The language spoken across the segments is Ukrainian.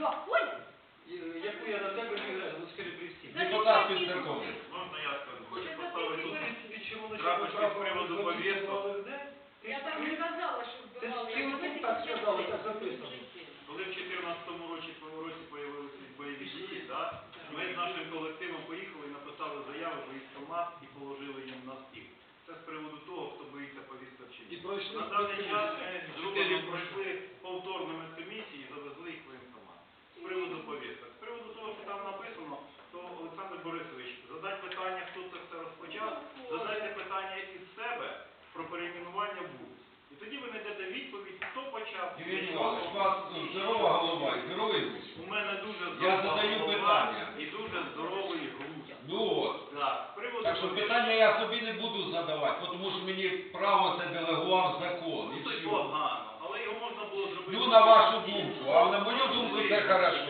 Да, понял? Е, яку я на тебе скажу при всіх. Депутатів церковні. Можна я скажу? Хочу поставити тут крапочку з приводу повісток. Я так не казала, що вбивали. Ти не так сказали, так записано. Коли в 2014 році в році появилися бойові дії, ми з нашим колективом поїхали і написали заяву військомат і положили їм на стіл. Це з приводу того, хто боїться повістка чи ні. На даний час зроблено пройшли здорова голова і здоровий глузд. У мене дуже здорова Я задаю голова питання. І дуже здоровий груз. Ну от. Так, приводу Так що питання я собі не буду задавати, тому що мені право це делегував закон. ну, І це погано, але його можна було зробити. Ну, на вашу думку, а на мою думку це добре.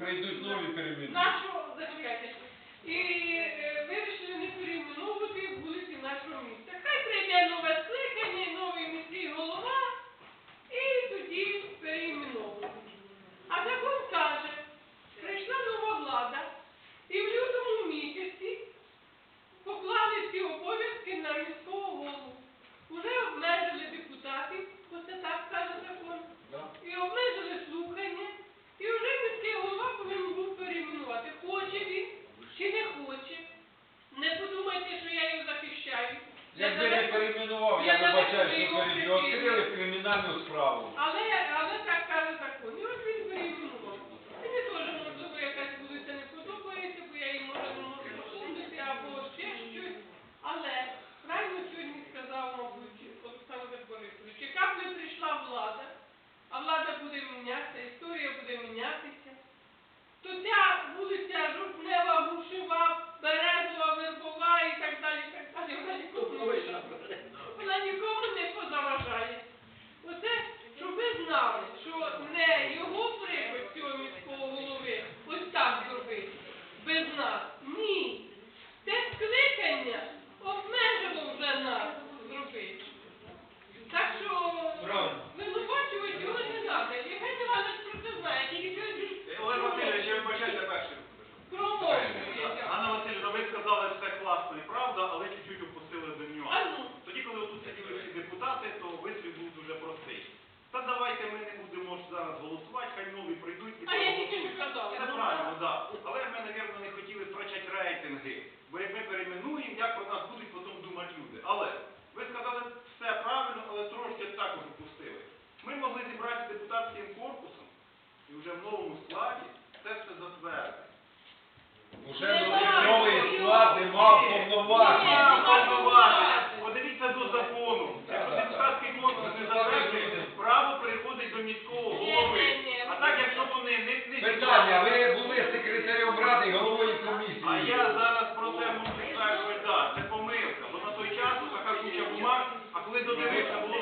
Прийдуть нові переміни. Нашого, зачекайте. І е, відкрили кримінальну справу. Але, але так каже закон. І от він вирішував. Мені теж, можливо, якась вулиця не подобається, бо я її може не можу посунути або ще щось. Але правильно сьогодні сказав, мабуть, Олександр Борисович, яка б не прийшла влада, а влада буде мінятися, історія буде мінятися. вже в новому складі це все затвердить. Уже новий склад не мав повноважень. Подивіться до закону. Якщо депутатський конкурс не затверджує, право переходить до міського голови. А так, якщо вони не Питання, ви були секретарем ради головою комісії. А я зараз про це можу сказати, це помилка. Бо на той час така куча бумаг, а коли додивився, було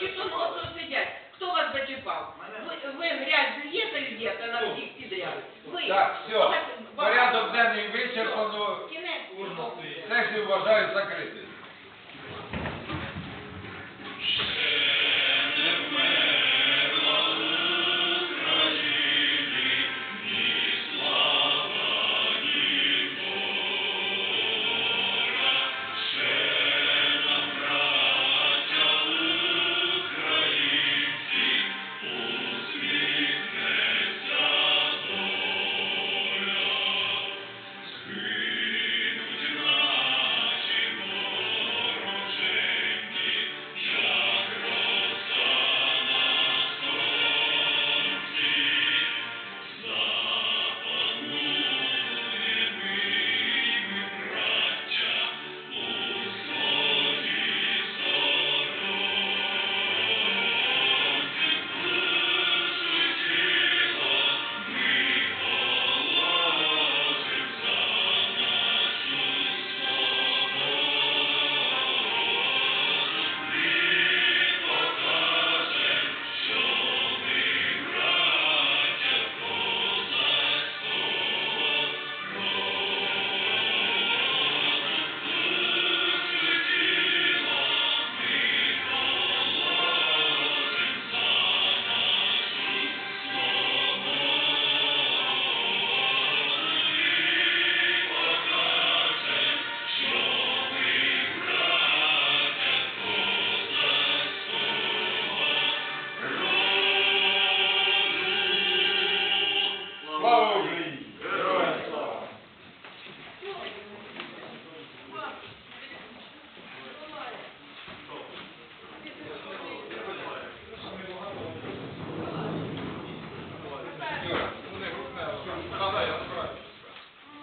чи тут просто сидять. Хто вас зачіпав? Ви, ви грязь жуєте, льєте на всіх підряд. Ви. Так, все. Порядок денний вичерпано. Кінець. Сесію вважаю закритим.